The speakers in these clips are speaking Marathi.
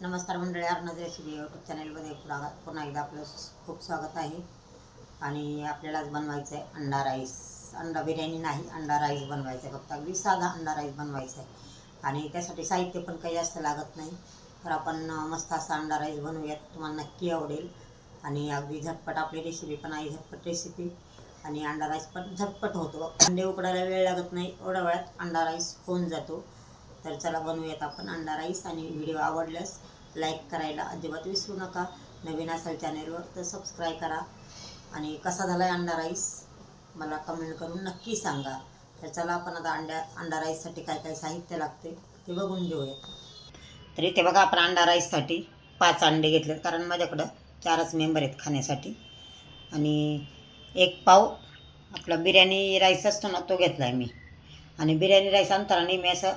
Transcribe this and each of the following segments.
नमस्कार मंडळी अर्णज रेसिपी यूट्यूब चॅनलमध्ये पुन्हा पुन्हा एकदा आपलं खूप स्वागत आहे. आणि आपल्याला बनवायचं आहे अंडा राईस. अंडा बिर्याणी नाही अंडा राईस बनवायचा आहे फक्त. अगदी साधा अंडा राईस बनवायचा आहे. आणि त्यासाठी साहित्य पण काही जास्त लागत नाही. तर आपण मस्त असा अंडा राईस बनवूयात. तुम्हाला नक्की आवडेल. आणि अगदी झटपट आपली रेसिपी पण आहे झटपट रेसिपी आणि अंडा राईस पण झटपट होतो. अंडे उकडायला वेळ लागत नाही. एवढ्या वेळात अंडा राईस होऊन जातो. तर चला बनवूयात आपण. अंडा राईस आणि व्हिडिओ आवडल्यास लाईक करायला अजिबात विसरू नका. नवीन असेल चॅनेलवर तर सबस्क्राईब करा. आणि कसा झाला आहे अंडा राईस? मला कमेंट करून नक्की सांगा. तर चला आपण आता अंड्या अंडा राईससाठी काय काय साहित्य लागते ते बघून घेऊयात तर इथे बघा आपण अंडा राईससाठी पाच अंडे घेतले कारण माझ्याकडं चारच मेंबर आहेत खाण्यासाठी. आणि एक पाव आपला बिर्याणी राईस असतो ना तो घेतला आहे मी. आणि बिर्याणी राईस अंतराने मी असं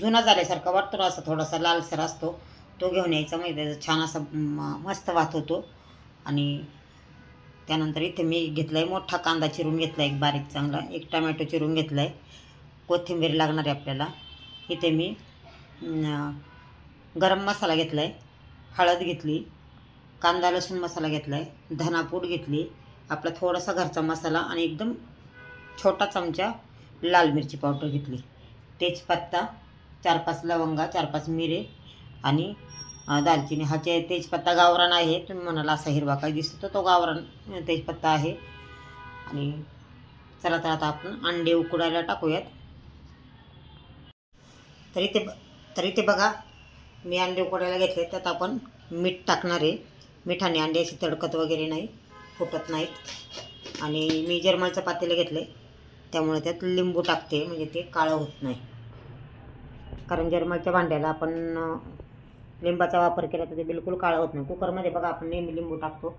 जुना झाल्यासारखा वाटतो ना थोडासा लालसर असतो. तो घेऊन यायचा म्हणजे त्याचा छान असा म- मस्त वात होतो. आणि त्यानंतर इथे मी घेतला आहे मोठा कांदा चिरून घेतला एक बारीक चांगला. एक टमॅटो चिरून घेतला आहे कोथिंबीर लागणार आहे आपल्याला. इथे मी गरम मसाला घेतला आहे हळद घेतली. कांदा लसूण मसाला घेतला आहे धनापूड घेतली. आपला थोडासा घरचा मसाला आणि एकदम छोटा चमचा लाल मिरची पावडर घेतली. तेजपत्ता चार पाच लवंगा चार पाच मिरे आणि दालचिनी. हा जे तेजपत्ता गावरान आहे तुम्ही म्हणाला असा हिरवा काय दिसतो तो गावरान तेजपत्ता आहे. आणि चला तर आता आपण अंडे उकडायला टाकूयात. तरी ते तरी ते बघा मी अंडे उकडायला घेतले त्यात आपण मीठ टाकणार आहे. मिठाने अंडे अशी तडकत वगैरे नाही फुटत नाहीत. आणि मी जर्मलचं पातेलं घेतलं आहे त्यामुळे त्यात लिंबू टाकते म्हणजे ते काळं होत नाही. कारण जर्मलच्या भांड्याला आपण लिंबाचा वापर केला तर ते बिलकुल काळं होत नाही. कुकरमध्ये बघा आपण नेहमी लिंबू टाकतो.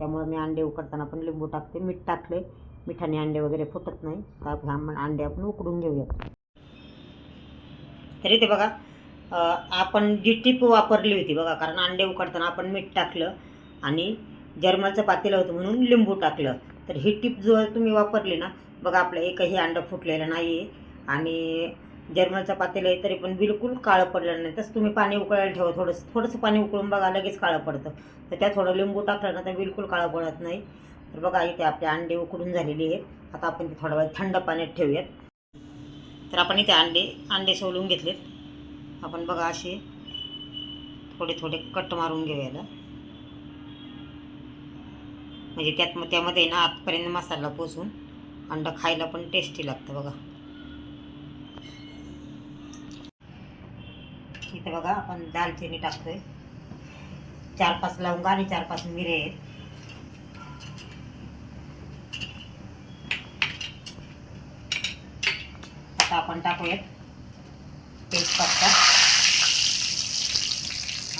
त्यामुळे मी अंडे उकडताना पण लिंबू टाकते. मीठ टाकले मिठाने अंडे वगैरे फुटत नाही. तर आपण अंडे आपण उकडून घेऊयात. तरी ते बघा आपण जी टीप वापरली होती बघा कारण अंडे उकडताना आपण मीठ टाकलं आणि जर्मलचं पातेलं होतं म्हणून लिंबू टाकलं. तर ही टीप जो तुम्ही वापरली ना बघा आपलं एकही अंडं फुटलेलं नाही आहे आणि जर्मलचं पातेलं आहे तरी पण बिलकुल काळं पडलेलं नाही. तसं तुम्ही पाणी उकळायला ठेवा थोडंसं. थोडंसं पाणी उकळून बघा लगेच काळं पडतं. तर त्यात थोडं लिंबू टाकलं ना तर बिलकुल काळं पडत नाही. तर बघा इथे आपले अंडे उकडून झालेली आहेत आता आपण ते थोडा वेळ थंड पाण्यात ठेवूयात. तर आपण इथे अंडे अंडे सोलून घेतलेत. आपण बघा असे थोडे थोडे कट मारून घेऊयाला म्हणजे त्यात त्यामध्ये ना आतपर्यंत मसाला पोचून अंडं खायला पण टेस्टी लागतं बघा. इथे बघा आपण दालचिनी टाकतोय. चार पाच लवंगा आणि चार पाच मिरे आहेत. आता आपण टाकूयात तेजपत्ता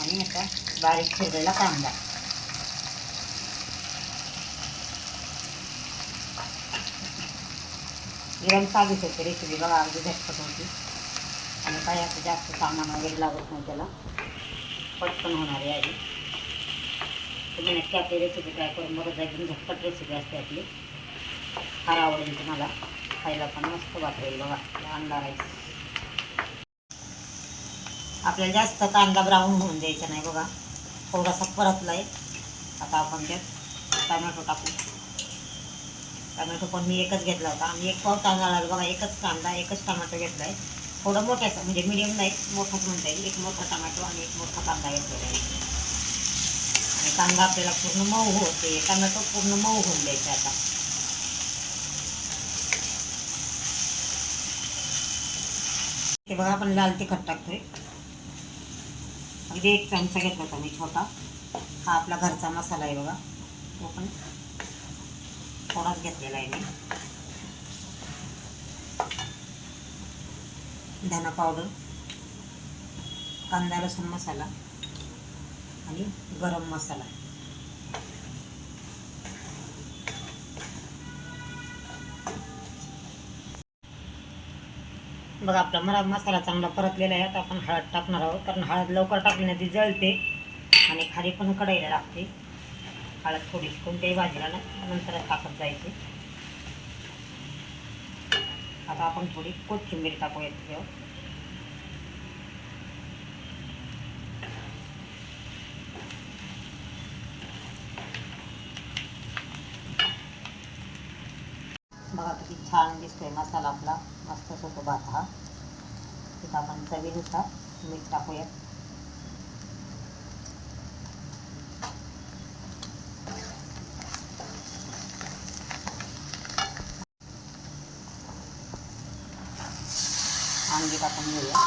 आणि आता बारीक चिरलेला कांदा. गरम साधीच होते रेसिपी बघा अगदी झटपट होती. आणि काही असं जास्त सामान वगैरे लागत नाही त्याला. पटकन होणार आहे आधी तुम्ही नक्की आपली रेसिपी ट्राय करून बघत जायची झटपट रेसिपी असते आपली. फार आवडेल तुम्हाला. खायला पण मस्त वाटेल बघा अंडा राईस आपल्याला जास्त कांदा ब्राऊन होऊन द्यायचा नाही बघा. थोडासा परतला आहे आता आपण त्यात टमॅटो टाकू. टमॅटो पण मी एकच घेतला होता. आम्ही एक पाव तांदळाला बघा एकच कांदा एकच टमॅटो घेतला आहे थोडं मोठ्याचं म्हणजे मिडियम नाही मोठंच म्हणता येईल एक मोठा टमॅटो आणि एक मोठा कांदा घेतलेला आहे आणि कांदा आपल्याला पूर्ण मऊ होते टमॅटो पूर्ण मऊ होऊन द्यायचा आता. ते बघा आपण लाल तिखट टाकतोय. अगदी एक चमचा घेतला होता मी छोटा. हा आपला घरचा मसाला आहे बघा. तो पण थोडाच घेतलेला आहे मी. धना पावडर कांदा लसूण मसाला आणि गरम मसाला. बघा आपला मरा मसाला चांगला परतलेला आहे. आता आपण हळद टाकणार आहोत. कारण हळद लवकर टाकली ती जळते आणि खाली पण कढईला लागते. हळद थोडीशी कोणत्याही भाजीला नंतरच टाकत जायची. आता आपण थोडी कोथिंबीर टाकूयात त्याच्यावर बघा किती छान दिसतोय मसाला आपला. मस्त होतो भात हा. तिथं आपण चवीनुसार मीठ टाकूयात. म्हणजे अंडी टाकून घेऊया.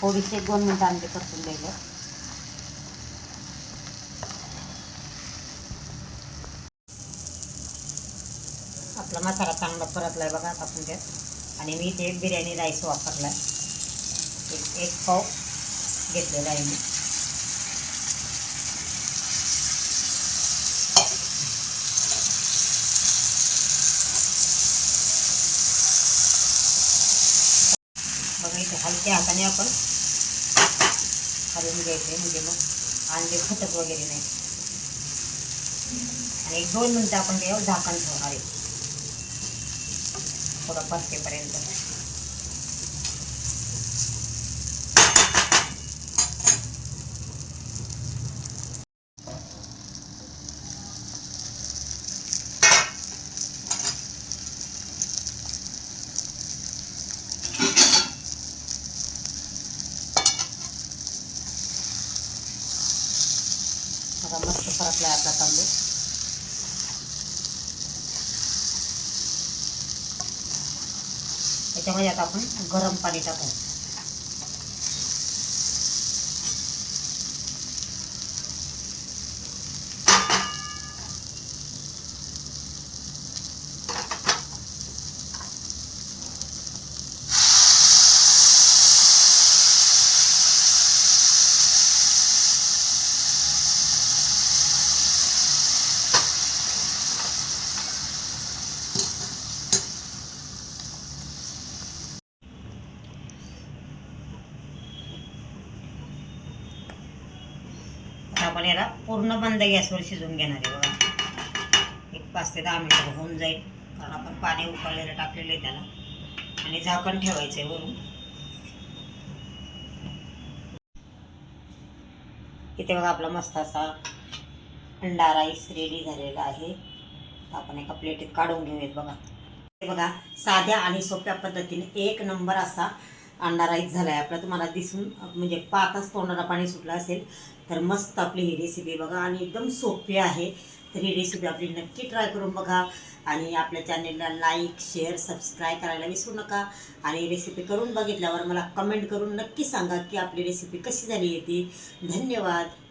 थोडीशी एक दोन मिनटं अंडी परतून द्यायचे आपला मसाला चांगला परतलाय बघा आपण म्हणजे. त्यात आणि मी इथे बिर्याणी राईस वापरलाय. एक एक पाव घेतलेला आहे मी बघा इथे हलक्या हाताने आपण हलवून घ्यायचे म्हणजे मग अंडे फुटत वगैरे नाही. आणि एक दोन मिनटं आपण त्यावर झाकण ठेवणार आहे. थोडं परतेपर्यंत. आता मस्त परतलाय आपला तांदूळ त्याच्यामध्ये आता आपण गरम पाणी टाकू. आपण याला पूर्ण बंद गॅसवर शिजवून घेणार आहे बघा. एक पाच ते दहा मिनिटं होऊन जाईल. कारण आपण पाणी उकळलेलं टाकलेलं आहे त्याला. आणि झाकण ठेवायचं आहे वरून. इथे बघा आपला मस्त असा अंडा राईस रेडी झालेला आहे. आपण एका प्लेटीत काढून घेऊयात बघा. हे बघा साध्या आणि सोप्या पद्धतीने एक नंबर असा अंडा राईस झाला आहे आपला तुम्हाला दिसून म्हणजे पाहताच तोंडाला पाणी सुटलं असेल तर मस्त आपली ही रेसिपी बघा. आणि एकदम सोपी आहे. तर ही रेसिपी आपली नक्की ट्राय करून बघा. आणि आपल्या चॅनेलला लाईक शेअर सबस्क्राईब करायला विसरू नका. आणि रेसिपी करून बघितल्यावर मला कमेंट करून नक्की सांगा की आपली रेसिपी कशी झाली आहे ती धन्यवाद.